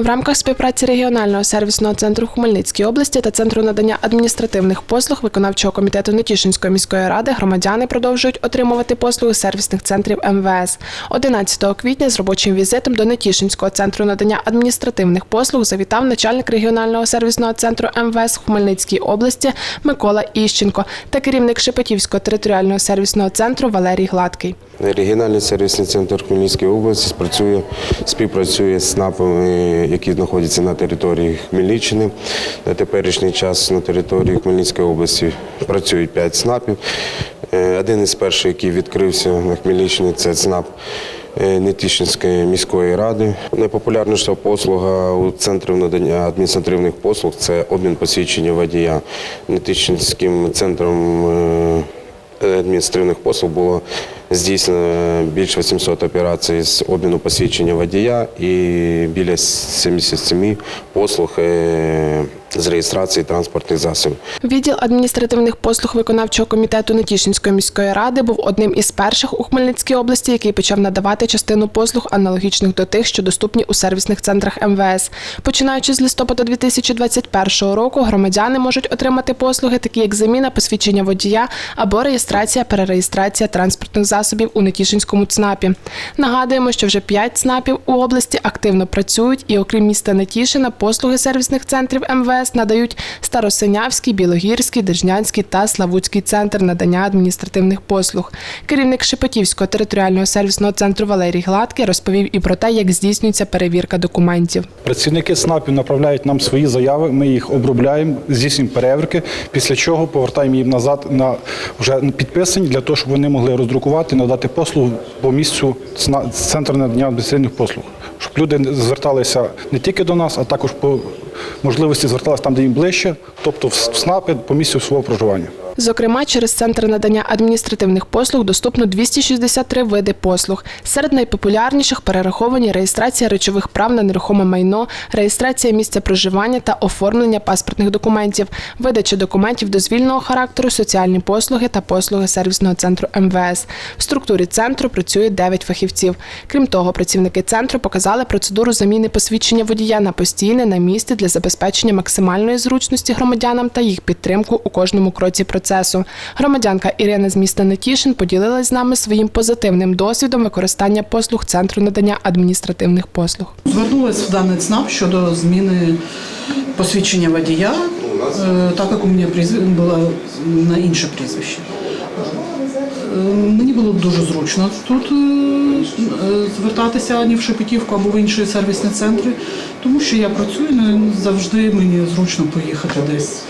В рамках співпраці регіонального сервісного центру в Хмельницькій області та центру надання адміністративних послуг виконавчого комітету Нетішинської міської ради громадяни продовжують отримувати послуги сервісних центрів МВС. 11 квітня з робочим візитом до Нетішинського центру надання адміністративних послуг завітав начальник регіонального сервісного центру МВС в Хмельницькій області Микола Іщенко та керівник Шепетівського територіального сервісного центру Валерій Гладкий. Регіональний сервісний центр Хмельницької області спрацює, співпрацює з СНАПами, які знаходяться на території Хмельниччини. На теперішній час на території Хмельницької області працюють 5 СНАПів. Е, Один із перших, який відкрився на Хмельниччині, це ЦНАП е, Нетішинської міської ради. Найпопулярніша послуга у центрі надання адміністративних послуг це обмін посвідчення водія. Нетішинським центром е, адміністративних послуг було здійснено більше 800 операцій з обміну посвідчення водія і біля 77 послуг е, з реєстрації транспортних засобів. Відділ адміністративних послуг виконавчого комітету Нетішинської міської ради був одним із перших у Хмельницькій області, який почав надавати частину послуг аналогічних до тих, що доступні у сервісних центрах МВС. Починаючи з листопада 2021 року, громадяни можуть отримати послуги, такі як заміна посвідчення водія або реєстрація, перереєстрація транспортних засобів у Нетішинському ЦНАПі. Нагадуємо, що вже п'ять ЦНАПів у області активно працюють, і окрім міста Нетішина, послуги сервісних центрів МВС надають Старосинявський, Білогірський, Держнянський та Славутський центр надання адміністративних послуг. Керівник Шепетівського територіального сервісного центру Валерій Гладкий розповів і про те, як здійснюється перевірка документів. Працівники СНАПів направляють нам свої заяви, ми їх обробляємо, здійснюємо перевірки, після чого повертаємо їм назад на вже підписані для того, щоб вони могли роздрукувати, надати послугу по місцю центру надання адміністративних послуг. Щоб люди зверталися не тільки до нас, а також по можливості зверталися там, де їм ближче, тобто в СНАПи по місцю свого проживання. Зокрема, через центр надання адміністративних послуг доступно 263 види послуг. Серед найпопулярніших перераховані реєстрація речових прав на нерухоме майно, реєстрація місця проживання та оформлення паспортних документів, видача документів дозвільного характеру, соціальні послуги та послуги сервісного центру МВС. В структурі центру працює 9 фахівців. Крім того, працівники центру показали процедуру заміни посвідчення водія на постійне на місці для забезпечення максимальної зручності громадянам та їх підтримку у кожному кроці процесу. Громадянка Ірина з міста Нетішин поділилась з нами своїм позитивним досвідом використання послуг центру надання адміністративних послуг. Звернулась в даний ЦНАП щодо зміни посвідчення водія, е, так як у мене було на інше прізвище. Е, Мені було дуже зручно тут е, звертатися ані в Шепетівку або в інші сервісні центри, тому що я працюю, ну, завжди мені зручно поїхати десь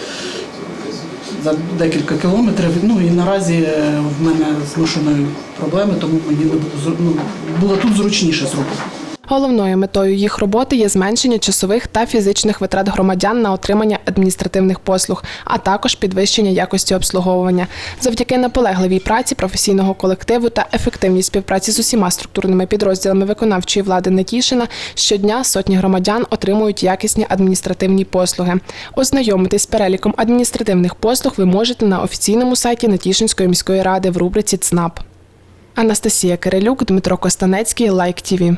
за декілька кілометрів. Ну і наразі е, в мене з машиною проблеми, тому мені не було ну, було тут зручніше зробити. Головною метою їх роботи є зменшення часових та фізичних витрат громадян на отримання адміністративних послуг, а також підвищення якості обслуговування. Завдяки наполегливій праці професійного колективу та ефективній співпраці з усіма структурними підрозділами виконавчої влади Нетішина щодня сотні громадян отримують якісні адміністративні послуги. Ознайомитись з переліком адміністративних послуг ви можете на офіційному сайті Нетішинської міської ради в рубриці ЦНАП. Анастасія Кирилюк, Дмитро Костанецький, Лайк ТІВІ.